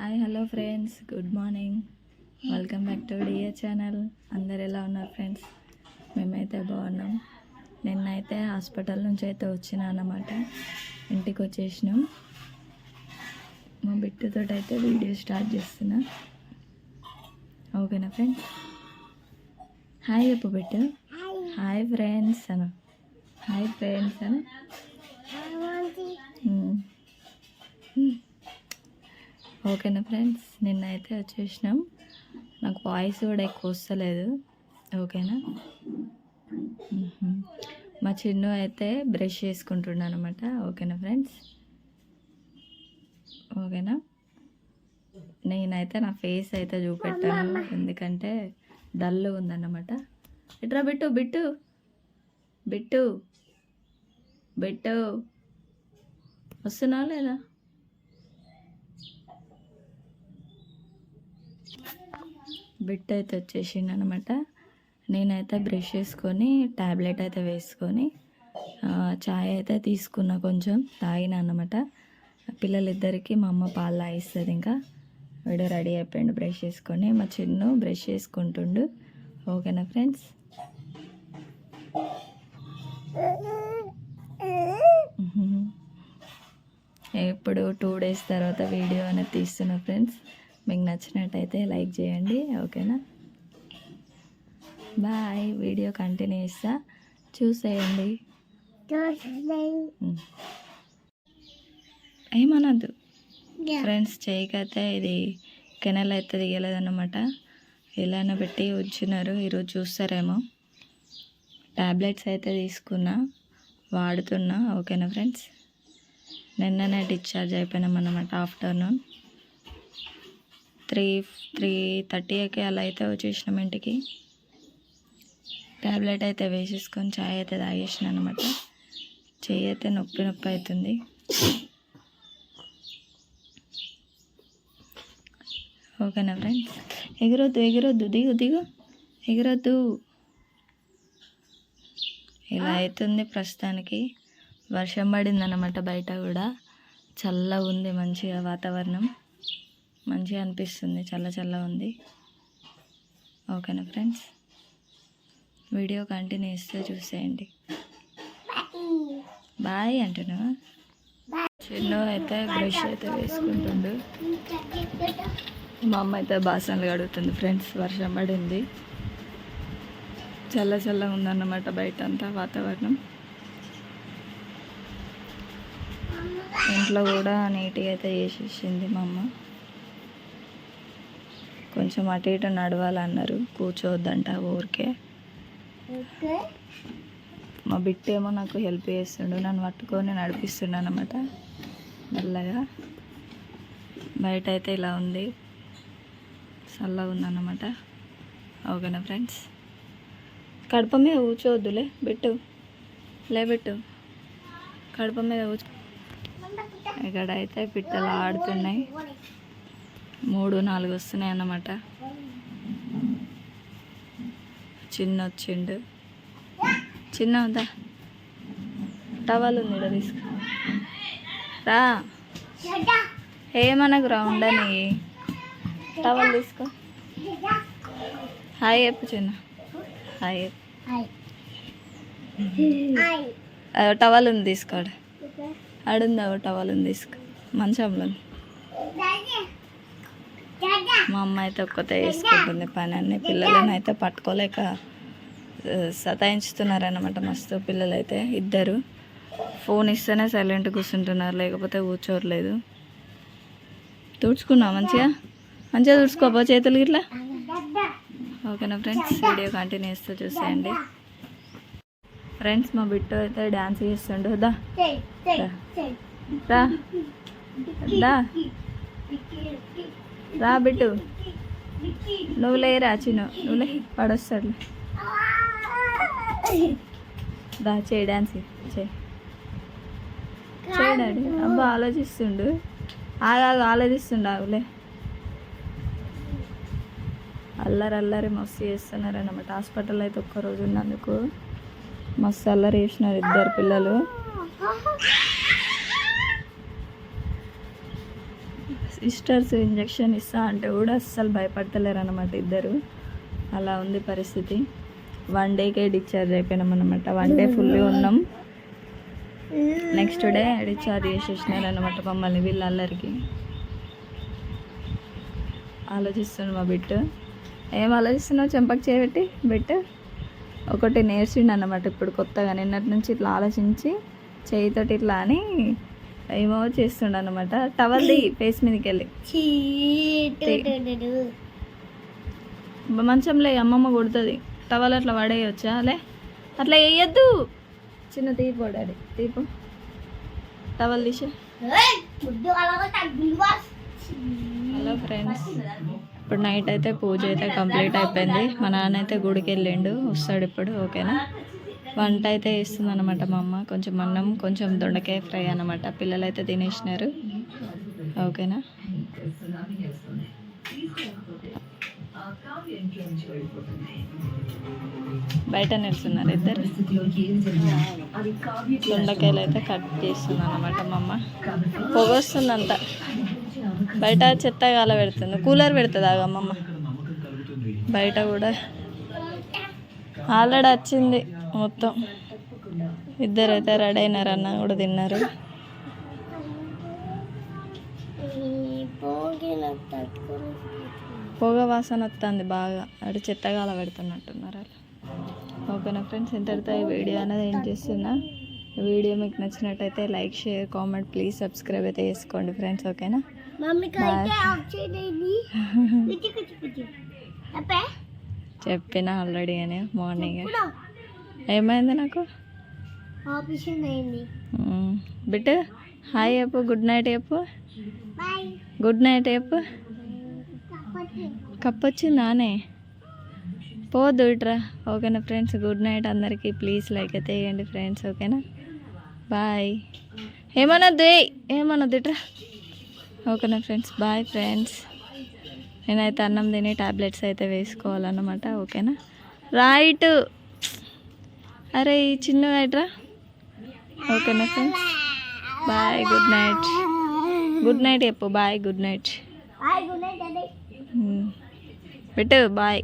Hi hello friends. Good morning. Welcome back to dear channel. అందరు ఎలా ఉన్నారు friends? మేమైతే బాగున్నాం. నిన్నైతే హాస్పిటల్ నుంచి అయితే వచ్చినా అన్నమాట. ఇంటికి వచ్చేసినాం. మా బిట్టుతో అయితే వీడియో స్టార్ట్ చేస్తున్నా. ఓకేనా ఫ్రెండ్స్? హాయ్ చెప్పు బిట్టు. హాయ్ ఫ్రెండ్స్ అను. హాయ్ ఫ్రెండ్స్ అను. ఓకేనా ఫ్రెండ్స్? నిన్న అయితే వచ్చేసినాం. నాకు వాయిస్ కూడా ఎక్కువ వస్తలేదు. ఓకేనా. మా చిన్ను అయితే బ్రష్ చేసుకుంటున్నాను అనమాట ఓకేనా ఫ్రెండ్స్? ఓకేనా? నేనైతే నా ఫేస్ అయితే చూపెట్టాను. ఎందుకంటే డల్ ఉందన్నమాట. ఇట్రా బిట్టు బిట్టు? బిట్టు? బిట్టు? వస్తున్నావా లేదా? బిట్ అయితే వచ్చేసింది అనమాట నేనైతే బ్రష్ చేసుకొని ట్యాబ్లెట్ అయితే వేసుకొని ఛాయ్ చాయ్ అయితే తీసుకున్నా కొంచెం తాగిన అనమాట పిల్లలిద్దరికీ మా అమ్మ పాలు తాగిస్తుంది ఇంకా. వీడు రెడీ అయిపోయిండు బ్రష్ చేసుకొని. మా చిన్ను బ్రష్ చేసుకుంటుండు. ఓకేనా ఫ్రెండ్స్? ఇప్పుడు టూ డేస్ తర్వాత వీడియో అనేది తీస్తున్నా ఫ్రెండ్స్. మీకు నచ్చినట్టయితే లైక్ చేయండి ఓకేనా? బాయ్ వీడియో కంటిన్యూ చేస్తా. చూసేయండి. ఏమనద్దు ఫ్రెండ్స్ చేయకైతే ఇది కెనల్ అయితే దిగలేదన్నమాట. ఇలానే పెట్టి ఉంచున్నారు ఈరోజు చూస్తారేమో. టాబ్లెట్స్ అయితే తీసుకున్నా వాడుతున్నా ఓకేనా ఫ్రెండ్స్? నిన్ననే డిశ్చార్జ్ అయిపోయినాం అన్నమాట ఆఫ్టర్నూన్. త్రీ త్రీ థర్టీకి అలా అయితే వచ్చేసినాం ఇంటికి. ట్యాబ్లెట్ అయితే వేసేసుకొని చాయ్ అయితే తాగేసిన అనమాట చెయ్యి అయితే నొప్పి నొప్పి అవుతుంది. ఓకేనా ఫ్రెండ్స్? ఎగురొద్దు ఎగురొద్దు దిగు దిగు ఎగురొద్దు. ఇలా అవుతుంది ప్రస్తుతానికి. వర్షం పడింది అన్నమాట బయట కూడా. చల్లగా ఉంది మంచిగా వాతావరణం. మంచిగా అనిపిస్తుంది. చల్ల చల్ల ఉంది. ఓకేనా ఫ్రెండ్స్? వీడియో కంటిన్యూ ఇస్తే చూసేయండి. బాయ్ అంటున్నావా? చిన్న అయితే బ్రష్ అయితే వేసుకుంటుండు. మా అమ్మ అయితే బాసనలు కడుగుతుంది ఫ్రెండ్స్. వర్షం పడింది. చల్ల చల్ల ఉందన్నమాట బయట అంతా వాతావరణం. ఇంట్లో కూడా నీట్గా అయితే చేసేసింది మా అమ్మ. కొంచెం అటు ఇటు నడవాలన్నారు. కూర్చోవద్దంట ఊరికే. మా బిట్టు ఏమో నాకు హెల్ప్ చేస్తుండు నన్ను పట్టుకొని నడిపిస్తుండు అనమాట మెల్లగా. బయట అయితే ఇలా ఉంది. చల్లగా ఉందన్నమాట ఓకేనా ఫ్రెండ్స్? కడప మీద కూర్చోవద్దులే బిట్టు. లే బిట్టు. కడప మీద కూర్చో. ఇక్కడ అయితే పిట్టలు ఆడుతున్నాయి. మూడు నాలుగు వస్తున్నాయి అన్నమాట. చిన్న వచ్చిండు. చిన్న ఉందా? టవల్ ఉంది ఈడ తీసుకో. రా. ఏమనకు రా ఉండని టవల్ తీసుకో. హాయ్ చెప్పు చిన్న. హాయ్ టవల్ ఉంది తీసుకోడు ఆడుంది అవ టవల్ ఉంది తీసుకో. మంచంలో ఉంది. మా అమ్మ అయితే ఒక్కతే వేసుకుంటుంది పని అన్ని పిల్లలను అయితే పట్టుకోలేక సతాయించుతున్నారనమాట మస్తు పిల్లలు అయితే ఇద్దరు. ఫోన్ ఇస్తేనే సైలెంట్ కూర్చుంటున్నారు లేకపోతే కూర్చోట్లేదు తుడుచుకున్నా మంచిగా? మంచిగా తుడుచుకోబో చేతులు ఇట్లా ఓకేనా ఫ్రెండ్స్ వీడియో కంటిన్యూ చేస్తూ చూసేయండి. ఫ్రెండ్స్ మా బిట్టు అయితే డ్యాన్స్ చేస్తుండు. దా. దా దా. రా బిడ్డు. నువ్వు లేరా చిన్న? నువ్వు లే పడొస్తాడు దా చేయి డాన్స్ చేయి చేయడాడు అబ్బా ఆలోచిస్తుండు. ఆగాగు ఆలోచిస్తుండు ఆగులే. అల్లరి అల్లరి మస్తు చేస్తున్నారు అన్నమాట హాస్పిటల్ అయితే ఒక్కరోజు ఉన్నందుకు. మస్తు అల్లరి చేసినారు ఇద్దరు పిల్లలు. సిస్టర్స్ ఇంజెక్షన్ ఇస్తా అంటే కూడా అస్సలు భయపడతలేరు అనమాట ఇద్దరు. అలా ఉంది పరిస్థితి. వన్ డేకే డిశ్చార్జ్ అయిపోయినాం అనమాట వన్ డే ఫుల్ ఉన్నాం. నెక్స్ట్ డే డిశ్చార్జ్ చేసేసినారు అనమాట మమ్మల్ని వీళ్ళందరికీ ఆలోచిస్తున్నాడు మా బిట్ ఏం ఆలోచిస్తున్నావు చెంపక చేయబెట్టి బిట్ ఒకటి నేర్చిండు అనమాట ఇప్పుడు కొత్తగా. నిన్నటి నుంచి ఇట్లా ఆలోచించి చేయితోటి ఇట్లా అని ఏమో చేస్తుండ అనమాట టవల్ది ఫేస్ మీదకి వెళ్ళి మంచంలే అమ్మమ్మ కొడుతుంది. టవల్ అట్లా పడేయొచ్చా లే అట్లా వేయద్దు చిన్న తీపు పడాలి తీపు. టవల్ తీసే. హలో ఫ్రెండ్స్ ఇప్పుడు నైట్ అయితే పూజ అయితే కంప్లీట్ అయిపోయింది. మా నాన్న అయితే గుడికి వెళ్ళిండు వస్తాడు ఇప్పుడు ఓకేనా? వంట అయితే వేస్తుంది అనమాట మా అమ్మ. కొంచెం అన్నం కొంచెం దొండకాయ ఫ్రై అనమాట పిల్లలు అయితే తినేసినారు. ఓకేనా? బయట నిలుస్తున్నారు ఇద్దరు. దొండకాయలు అయితే కట్ చేస్తుంది అనమాట మా అమ్మ. పొగ బయట చెత్త గాల పెడుతుంది. కూలర్ పెడుతుంది ఆగమ్మమ్మ బయట కూడా. ఆల్రెడీ వచ్చింది. మొత్తం. ఇద్దరు అయితే రెడీ అయినారు అన్న కూడా తిన్నారు. పొగ వాసన వస్తుంది బాగా. అటు చెత్తగాల పెడుతున్నట్టున్నారు అలా ఓకేనా ఫ్రెండ్స్ ఇంతటితో ఈ వీడియో అనేది ఏం చేస్తున్నా. ఈ వీడియో మీకు నచ్చినట్టయితే like share comment please subscribe అయితే చేసుకోండి ఫ్రెండ్స్ ఓకేనా? చెప్పిన ఆల్రెడీ అని మార్నింగ్. ఏమైంది నాకు? ఆపరేషన్ అయింది. బిట్టు హాయ్ చెప్పు గుడ్ నైట్ చెప్పు. గుడ్ నైట్ చెప్పు. కప్ వచ్చిందానే పోద్దు ఇట్రా. ఓకేనా ఫ్రెండ్స్ గుడ్ నైట్ అందరికీ. ప్లీజ్ లైక్ అయితే వేయండి ఫ్రెండ్స్ ఓకేనా? బాయ్. ఏమనొద్దు ఏమనొద్దు ఇట్రా ఓకేనా ఫ్రెండ్స్ బాయ్ ఫ్రెండ్స్. నేనైతే అన్నం తిని టాబ్లెట్స్ అయితే వేసుకోవాలన్నమాట ఓకేనా? రైట్ అరే ఈ చిన్నగా ఇట్రా ఓకేనా friends bye good night good night చెప్పు బాయ్ గుడ్ నైట్ పెట్టు బాయ్